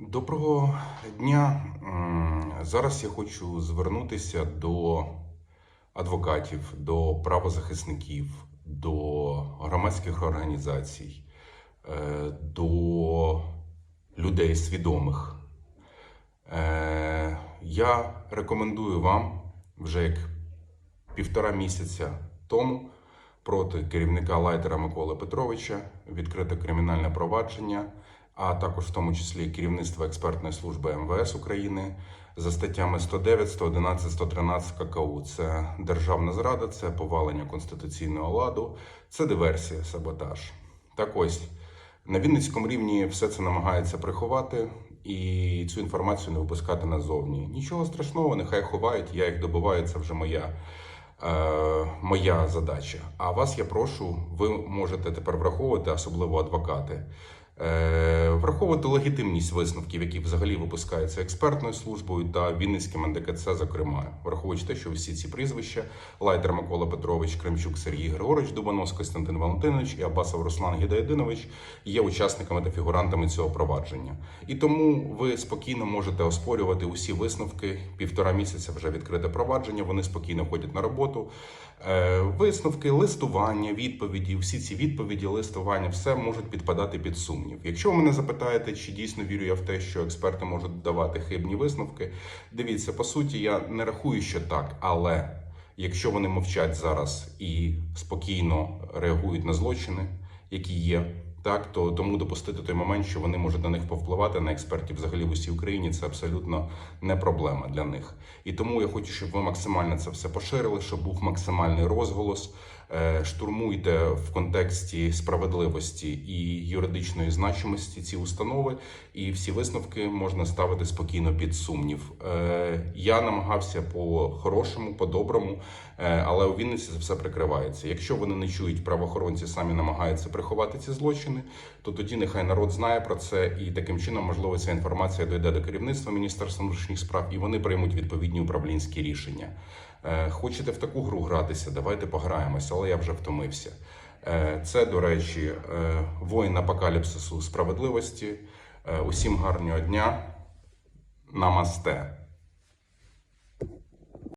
Доброго дня. Зараз я хочу звернутися до адвокатів, до правозахисників, до громадських організацій, е, до людей свідомих. Е, Я рекомендую вам вже як півтора місяця тому проти керівника лайтера Миколи Петровича відкрите кримінальне провадження, а також в тому числі керівництво експертної служби МВС України за статтями 109, 111, 113 ККУ. Це державна зрада, це повалення конституційного ладу, це диверсія, саботаж. Так ось на Вінницькому рівні все це намагається приховати і цю інформацію не випускати назовні. Нічого страшного, нехай ховають, я їх добиваю, це вже моя, е, моя задача. А вас я прошу, ви можете тепер враховувати, особливо адвокати. Е, враховувати легітимність висновків, які взагалі випускаються експертною службою та Вінницьким НДКЦ, зокрема, враховуючи те, що всі ці прізвища Лайтер Микола Петрович, Кремчук Сергій Григорович, Дубанос Костянтин Валентинович і Абасов Руслан Гідаєдинович є учасниками та фігурантами цього провадження. І тому ви спокійно можете оспорювати усі висновки. Півтора місяця вже відкрите провадження. Вони спокійно ходять на роботу. Е, Висновки, листування, відповіді, всі ці відповіді, листування, все можуть підпадати під сумнів. Якщо ви мене запитаєте, чи дійсно вірю я в те, що експерти можуть давати хибні висновки, дивіться, по суті, я не рахую, що так, але якщо вони мовчать зараз і спокійно реагують на злочини, які є. Так, то тому допустити той момент, що вони можуть на них повпливати на експертів взагалі в усій Україні, це абсолютно не проблема для них. І тому я хочу, щоб ви максимально це все поширили, щоб був максимальний розголос. Е, Штурмуйте в контексті справедливості і юридичної значимості ці установи, і всі висновки можна ставити спокійно під сумнів. Е, Я намагався по хорошому, по доброму, е, але у Вінниці це все прикривається. Якщо вони не чують, правоохоронці самі намагаються приховати ці злочини, то тоді нехай народ знає про це, і таким чином, можливо, ця інформація дойде до керівництва Міністерства внутрішніх справ, і вони приймуть відповідні управлінські рішення. Е, Хочете в таку гру гратися? Давайте пограємося, але я вже втомився. Е, Це, до речі, е, воїн апокаліпсису справедливості. Усім гарного дня. Намасте.